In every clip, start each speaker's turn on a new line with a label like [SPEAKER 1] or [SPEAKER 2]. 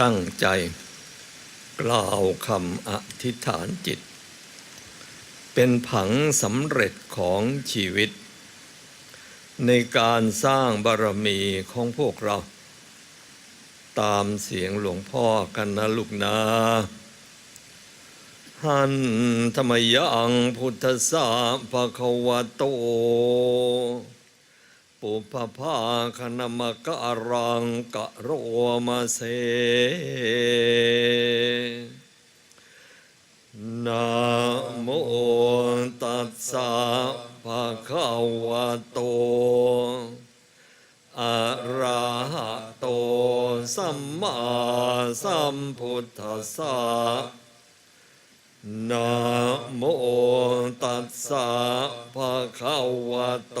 [SPEAKER 1] ตั้งใจ กล่าวคำอธิษฐานจิต เป็นผังสำเร็จของชีวิต ในการสร้างบารมีของพวกเรา ตามเสียงหลวงพ่อกันนะลูกนะหันธรรมยังพุทธสาภะคะวะโต ปุพพาคณมกะรังกะโรมาเสนะโมตัสสะภะคะวะโตอะระหะโตสัมมาสัมพุทธัสสะนะโมตัสสะภะคะวะโต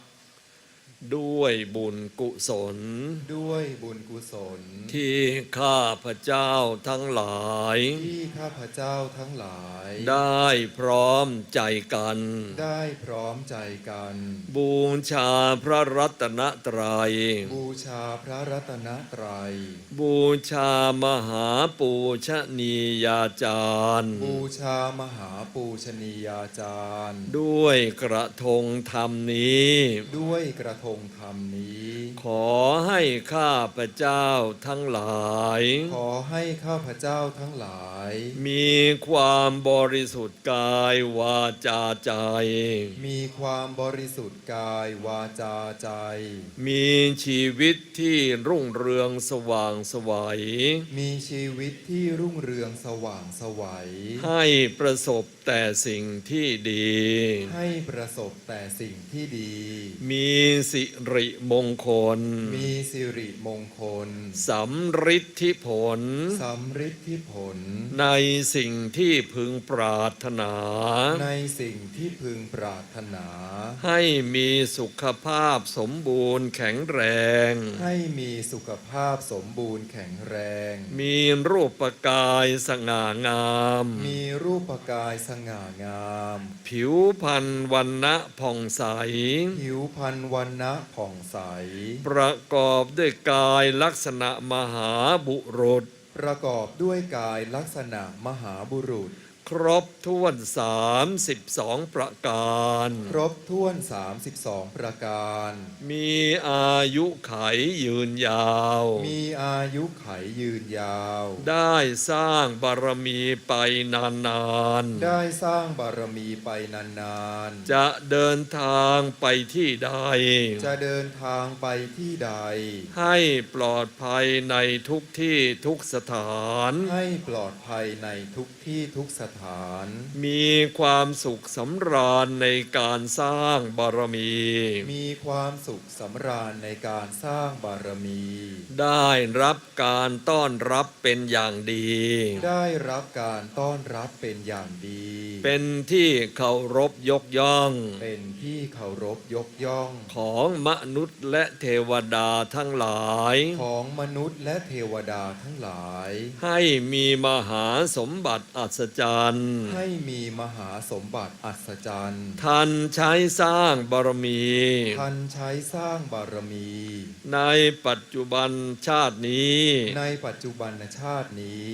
[SPEAKER 1] ด้วยบุญกุศล
[SPEAKER 2] ด้วยบุญกุศล
[SPEAKER 1] ที่ข้าพระเจ้าทั้งหลาย
[SPEAKER 2] ที่ข้าพเจ้าทั้งหลาย
[SPEAKER 1] ได้พร้อมใจกัน
[SPEAKER 2] ได้พร้อมใจกัน
[SPEAKER 1] บูชาพระรัตนตรัย
[SPEAKER 2] บูชาพระรัตนตรัย
[SPEAKER 1] บูชามหาปูชนียาจารย์
[SPEAKER 2] บูชามหาปูชนียาจารย์
[SPEAKER 1] ด้วยกระทงธรรมนี้
[SPEAKER 2] ด้วยกระทงงธรรมนี้
[SPEAKER 1] ขอ ข้าพระเจ้าทั้งหลาย
[SPEAKER 2] ขอให้ข้าพเจ้าทั้งหลาย
[SPEAKER 1] มีความบริสุทธิ์กายวาจาใจ
[SPEAKER 2] มีความบริสุทธิ์กายวาจาใจ
[SPEAKER 1] มีชีวิตที่รุ่งเรืองสว่างไสวัย
[SPEAKER 2] มีชีวิตที่รุ่งเรืองสว่างไสวัย
[SPEAKER 1] ให้ประสบแต่สิ่งที่ดี
[SPEAKER 2] ให้ประสบแต่สิ่งที่ดี
[SPEAKER 1] มีสิริมงคล
[SPEAKER 2] มีสิริมงคล
[SPEAKER 1] สำฤทธิผล
[SPEAKER 2] สำฤทธิผล
[SPEAKER 1] ในสิ่งที่พึงปรารถนา
[SPEAKER 2] ในสิ่งที่พึงปรารถนา
[SPEAKER 1] ให้มีสุขภาพสมบูรณ์แข็งแรง
[SPEAKER 2] ให้มีสุขภาพสมบูรณ์แข็งแรง
[SPEAKER 1] มีรูปกายสง่างาม
[SPEAKER 2] มีรูปกายสง่างาม
[SPEAKER 1] ผิวพรรณวันนะผ่องใส
[SPEAKER 2] ผิวพรรณวันนะผ่องใส
[SPEAKER 1] ประกอบอบด้วยกายลักษณะมหาบุรุษ
[SPEAKER 2] ประกอบด้วยกายลักษณะมหาบุรุษ
[SPEAKER 1] ครบถ้วนสามสิบสองประการ
[SPEAKER 2] ครบถ้วน 32 ประการ
[SPEAKER 1] มีอายุไขยืนยาว
[SPEAKER 2] มีอายุไขยืนยาว
[SPEAKER 1] ได้สร้างบารมีไปนานๆ
[SPEAKER 2] ได้สร้างบารมีไปนาน
[SPEAKER 1] จะเดินทางไปที่ใด
[SPEAKER 2] ๆจะเดินทางไปที่ใด
[SPEAKER 1] ให้ปลอดภัยในทุกที่ทุกสถาน
[SPEAKER 2] ให้ปลอดภัยในทุกที่ทุกสถาน
[SPEAKER 1] มีความสุขสำราญในการสร้างบารมี
[SPEAKER 2] มีความสุขสำราญในการสร้างบารมี
[SPEAKER 1] ได้รับการต้อนรับเป็นอย่างดี
[SPEAKER 2] ได้รับการต้อนรับเป็นอย่างดี
[SPEAKER 1] เป็นที่เคารพยกย่อง
[SPEAKER 2] เป็นที่เคารพยกย่อง
[SPEAKER 1] ของมนุษย์และเทวดาทั้งหลาย
[SPEAKER 2] ของมนุษย์และเทวดาทั้งหลาย
[SPEAKER 1] ให้มีมหาสมบัติอัศจรรย์
[SPEAKER 2] ให้มีมหาสมบัติอัศจรรย์
[SPEAKER 1] ทันใช้สร้างบารมี
[SPEAKER 2] ทันใช้สร้างบารมี
[SPEAKER 1] ในปัจจุบันชาตินี้
[SPEAKER 2] ในปัจจุบันชาตินี้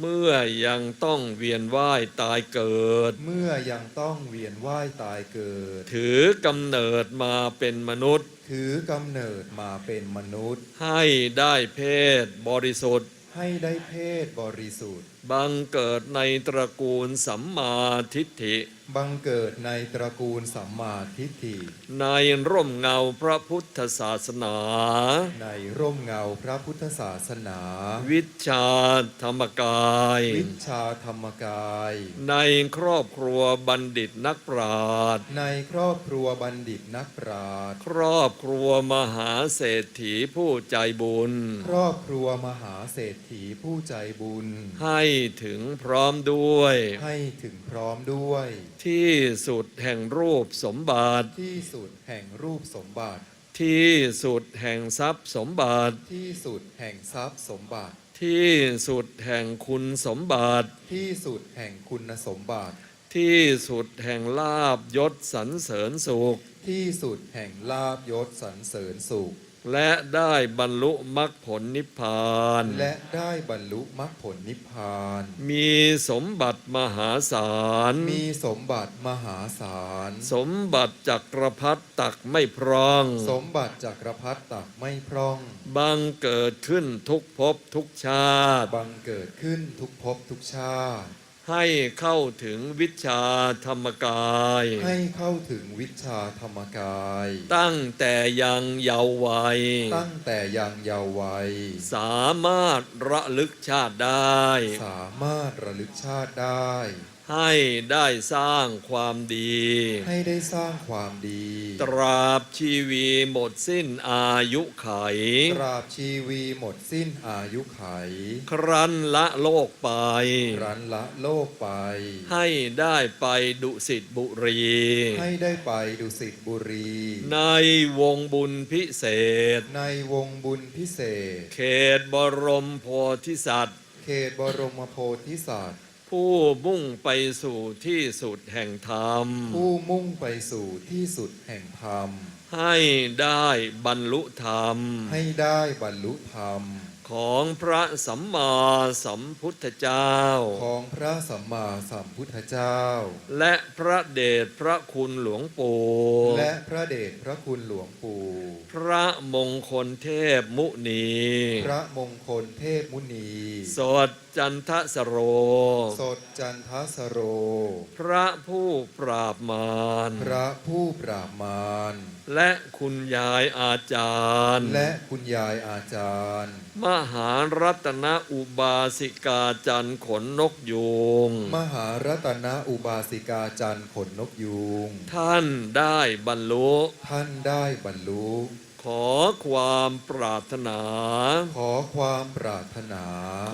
[SPEAKER 1] เมื่อยังต้องเวียนว่ายตายเกิด
[SPEAKER 2] เมื่อยังต้องเวียนว่ายตายเกิด
[SPEAKER 1] ถือกำเนิดมาเป็นมนุษย์
[SPEAKER 2] ถือกำเนิดมาเป็นมนุษย์
[SPEAKER 1] ให้ได้เพศบริสุทธิ์
[SPEAKER 2] ให้ได้เพศบริสุทธิ์
[SPEAKER 1] บังเกิดในตระกูลสัมมาทิฏฐิ
[SPEAKER 2] บังเกิดในตระกูลสัมมาทิฏฐิ
[SPEAKER 1] ในร่มเงาพระพุทธศาสนา
[SPEAKER 2] ในร่มเงาพระพุทธศาสนา
[SPEAKER 1] วิชาธรรมกาย
[SPEAKER 2] วิชาธรรมกาย
[SPEAKER 1] ในครอบครัวบัณฑิตนักปราชญ์
[SPEAKER 2] ในครอบครัวบัณฑิตนักปราชญ์
[SPEAKER 1] ครอบครัวมหาเศรษฐีผู้ใจบุญ
[SPEAKER 2] ครอบครัวมหาเศรษฐีผู้ใจบุญ
[SPEAKER 1] ให้ถึงพร้อมด้วย
[SPEAKER 2] ให้ถึงพร้อมด้วย
[SPEAKER 1] ที่สุดแห่งรูปสมบัติ
[SPEAKER 2] ที่สุดแห่งรูปสมบัติ
[SPEAKER 1] ที่สุดแห่งทรัพย์สมบัติ
[SPEAKER 2] ที่สุดแห่งทรัพย์สมบัติ
[SPEAKER 1] ที่สุดแห่งคุณสมบัติ
[SPEAKER 2] ที่สุดแห่งคุณสมบัติ
[SPEAKER 1] ที่สุดแห่งลาบยศสรรเสริญสุข
[SPEAKER 2] ที่สุดแห่งลาบยศสรรเสริญสุข
[SPEAKER 1] และได้บรรลุมรรคผลนิพพาน
[SPEAKER 2] และได้บรรลุมรรคผลนิพพาน
[SPEAKER 1] มีสมบัติมหาศาล
[SPEAKER 2] มีสมบัติมหาศาล
[SPEAKER 1] สมบัติจักรพรรดิตักไม่พร่อง
[SPEAKER 2] สมบัติจักรพรรดิตักไม่พร่อง
[SPEAKER 1] บังเกิดขึ้นทุกภพทุกชาติ
[SPEAKER 2] บังเกิดขึ้นทุกภพทุกชาติ
[SPEAKER 1] ให้เข้าถึงวิชาธรรมกาย
[SPEAKER 2] ให้เข้าถึงวิชาธรรมกาย
[SPEAKER 1] ตั้งแต่ยังเยาว์วัย
[SPEAKER 2] ตั้งแต่ยังเยาว์วัย
[SPEAKER 1] สามารถระลึกชาติได้
[SPEAKER 2] สามารถระลึกชาติได้
[SPEAKER 1] ให้ได้สร้างความดี
[SPEAKER 2] ให้ได้สร้างความดี
[SPEAKER 1] ตราบชีวีหมดสิ้นอายุไข
[SPEAKER 2] ตราบชีวีหมดสิ้นอายุไข
[SPEAKER 1] ครั้นละโลกไป
[SPEAKER 2] รันละโลกไป
[SPEAKER 1] ให้ได้ไปดุสิตบุรี
[SPEAKER 2] ให้ได้ไปดุสิตบุรี
[SPEAKER 1] ในวงบุญพิเศษ
[SPEAKER 2] ในวงบุญพิเศษ
[SPEAKER 1] เขตบรมโพธิสัตว์
[SPEAKER 2] เขตบรมโพธิสัตว์
[SPEAKER 1] ผู้มุ่งไปสู่ที่สุดแห่งธรรม
[SPEAKER 2] ผู้มุ่งไปสู่ที่สุดแห่งธรรม
[SPEAKER 1] ให้ได้บรรลุธรรม
[SPEAKER 2] ให้ได้บรรลุธรรม
[SPEAKER 1] ของพระสัมมาสัมพุทธเจ้า
[SPEAKER 2] ของพระสัมมาสัมพุทธเจ้า
[SPEAKER 1] และพระเดชพระคุณหลวงปู่
[SPEAKER 2] และพระเดชพระคุณหลวงปู่
[SPEAKER 1] พระมงคลเทพมุนี
[SPEAKER 2] พระมงคลเทพมุนี
[SPEAKER 1] สดจันทสโร
[SPEAKER 2] สดจันทสโร
[SPEAKER 1] พระผู้ปราบมาร
[SPEAKER 2] พระผู้ปราบมาร
[SPEAKER 1] และคุณยายอาจารย์
[SPEAKER 2] และคุณยายอาจารย์
[SPEAKER 1] มหารัตนอุบาสิกาจันทร์ขนนกยูง
[SPEAKER 2] มหารัตนอุบาสิกาจันทร์ขนนกยูง
[SPEAKER 1] ท่านได้บรรลุ
[SPEAKER 2] ท่านได้บรรลุ
[SPEAKER 1] ขอความปรารถนา
[SPEAKER 2] ขอความปรารถนา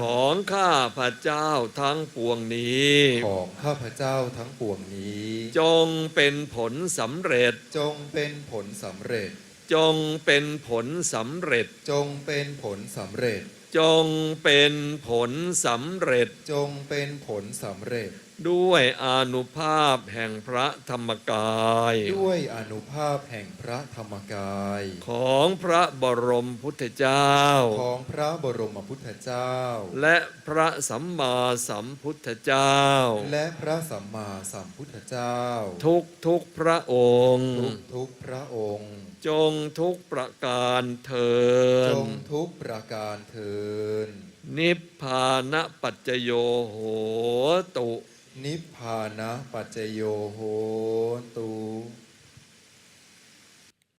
[SPEAKER 1] ของข้าพระเจ้าทั้งปวงนี้
[SPEAKER 2] ของข้าพเจ้าทั้งปวงนี้
[SPEAKER 1] จงเป็นผลสำเร็จ
[SPEAKER 2] จงเป็นผลสำเร็จ
[SPEAKER 1] จงเป็นผลสำเร็จ
[SPEAKER 2] จงเป็นผลสำเร็จ
[SPEAKER 1] จงเป็นผลสำเร็จ
[SPEAKER 2] จงเป็นผลสำเร็จ
[SPEAKER 1] ด้วยอานุภาพแห่งพระธรรมกาย
[SPEAKER 2] ด้วยอนุภาพแห่งพระธรรมกาย
[SPEAKER 1] ของพระบรมพุทธเจ้า
[SPEAKER 2] ของพระบรมพุทธเจ้า
[SPEAKER 1] และพระสัมมาสัมพุทธเจ้า
[SPEAKER 2] และพระสัมมาสัมพุทธเจ้า
[SPEAKER 1] ทุกทุกๆพระองค์
[SPEAKER 2] ทุกทุกพระองค์
[SPEAKER 1] จงทุกประการเทิ
[SPEAKER 2] จ
[SPEAKER 1] น
[SPEAKER 2] งทุกประการเทิน
[SPEAKER 1] นิพพานะปัจจโยโหตุ
[SPEAKER 2] นิพพานะปัจจโยโหตุ